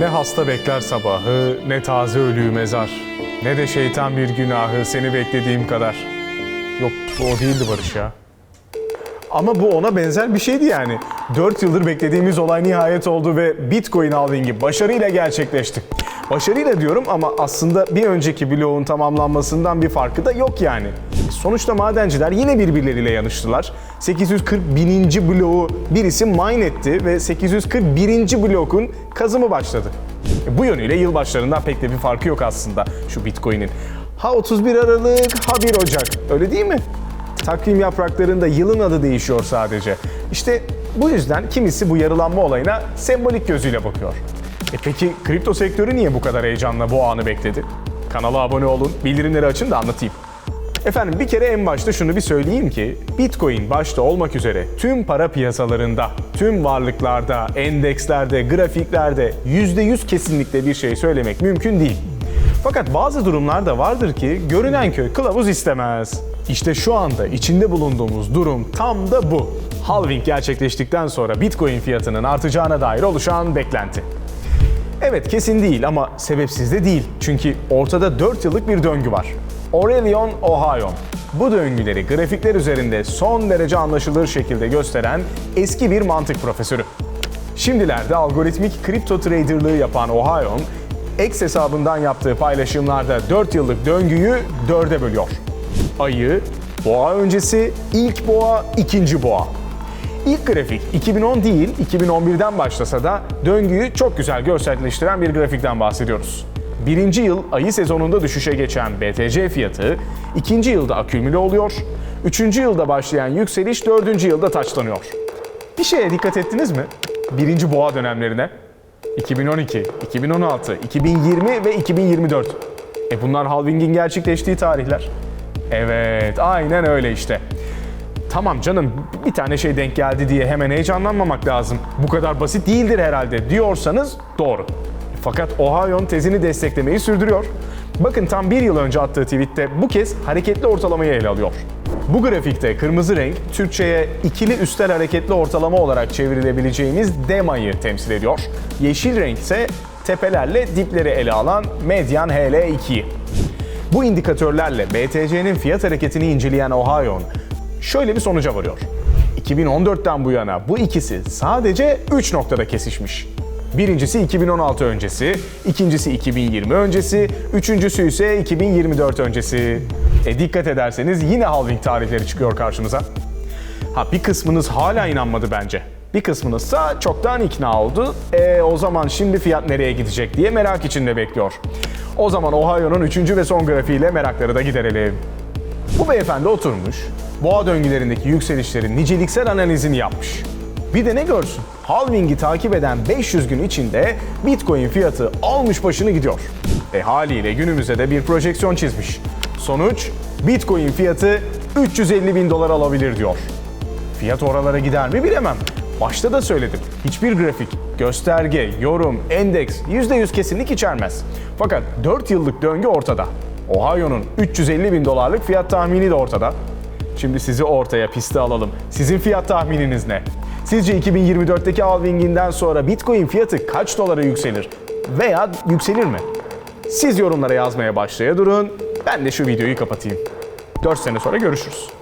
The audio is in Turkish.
Ne hasta bekler sabahı, ne taze ölüyü mezar. Ne de şeytan bir günahı seni beklediğim kadar. Yok o değildi Barış ya. Ama bu ona benzer bir şeydi yani. 4 yıldır beklediğimiz olay nihayet oldu ve Bitcoin halvingi başarıyla gerçekleşti. Başarıyla diyorum ama aslında bir önceki bloğun tamamlanmasından bir farkı da yok yani. Sonuçta madenciler yine birbirleriyle yanıştılar. 840 bininci bloğu birisi mine etti ve 841. blokun kazımı başladı. E, Bu yönüyle yılbaşlarından pek de bir farkı yok aslında şu Bitcoin'in. Ha 31 Aralık, ha 1 Ocak. Öyle değil mi? Takvim yapraklarında yılın adı değişiyor sadece. İşte bu yüzden kimisi bu yarılanma olayına sembolik gözüyle bakıyor. E peki kripto sektörü niye bu kadar heyecanla bu anı bekledi? Kanala abone olun, bildirimleri açın da anlatayım. Efendim bir kere en başta şunu bir söyleyeyim ki Bitcoin başta olmak üzere tüm para piyasalarında, tüm varlıklarda, endekslerde, grafiklerde %100 kesinlikle bir şey söylemek mümkün değil. Fakat bazı durumlar da vardır ki görünen köy kılavuz istemez. İşte şu anda içinde bulunduğumuz durum tam da bu. Halving gerçekleştikten sonra Bitcoin fiyatının artacağına dair oluşan beklenti. Evet kesin değil ama sebepsiz de değil. Çünkü ortada 4 yıllık bir döngü var. Aurelion Ohio. Bu döngüleri grafikler üzerinde son derece anlaşılır şekilde gösteren eski bir mantık profesörü. Şimdilerde algoritmik kripto traderlığı yapan Ohio'nun X hesabından yaptığı paylaşımlarda 4 yıllık döngüyü 4'e bölüyor. Ayı, boğa öncesi, ilk boğa, ikinci boğa. İlk grafik 2010 değil 2011'den başlasa da döngüyü çok güzel görselleştiren bir grafikten bahsediyoruz. Birinci yıl ayı sezonunda düşüşe geçen BTC fiyatı, ikinci yılda akümüle oluyor, üçüncü yılda başlayan yükseliş dördüncü yılda taçlanıyor. Bir şeye dikkat ettiniz mi? Birinci boğa dönemlerine. 2012, 2016, 2020 ve 2024. E bunlar halvingin gerçekleştiği tarihler. Evet, aynen öyle işte. Tamam canım bir tane şey denk geldi diye hemen heyecanlanmamak lazım. Bu kadar basit değildir herhalde diyorsanız doğru. Fakat Ohio'nun tezini desteklemeyi sürdürüyor. Bakın tam bir yıl önce attığı tweette bu kez hareketli ortalamayı ele alıyor. Bu grafikte kırmızı renk Türkçe'ye ikili üstel hareketli ortalama olarak çevrilebileceğimiz DEMA'yı temsil ediyor. Yeşil renk ise tepelerle dipleri ele alan medyan HL2'yi. Bu indikatörlerle BTC'nin fiyat hareketini inceleyen Ohio'nun şöyle bir sonuca varıyor. 2014'ten bu yana bu ikisi sadece 3 noktada kesişmiş. Birincisi 2016 öncesi, ikincisi 2020 öncesi, üçüncüsü ise 2024 öncesi. E dikkat ederseniz yine halving tarihleri çıkıyor karşımıza. Ha bir kısmınız hala inanmadı bence. Bir kısmınızsa çoktan ikna oldu. E o zaman şimdi fiyat nereye gidecek diye merak içinde bekliyor. O zaman Ohio'nun üçüncü ve son grafiğiyle merakları da giderelim. Bu beyefendi oturmuş, boğa döngülerindeki yükselişlerin niceliksel analizini yapmış. Bir de ne görsün? Halving'i takip eden 500 gün içinde Bitcoin fiyatı almış başını gidiyor. E haliyle günümüze de bir projeksiyon çizmiş. Sonuç, Bitcoin fiyatı 350 bin dolar alabilir diyor. Fiyat oralara gider mi bilemem. Başta da söyledim. Hiçbir grafik, gösterge, yorum, endeks %100 kesinlik içermez. Fakat 4 yıllık döngü ortada. Ohio'nun 350 bin dolarlık fiyat tahmini de ortada. Şimdi sizi ortaya piste alalım. Sizin fiyat tahmininiz ne? Sizce 2024'teki halvinginden sonra Bitcoin fiyatı kaç dolara yükselir? Veya yükselir mi? Siz yorumlara yazmaya başlaya durun. Ben de şu videoyu kapatayım. 4 sene sonra görüşürüz.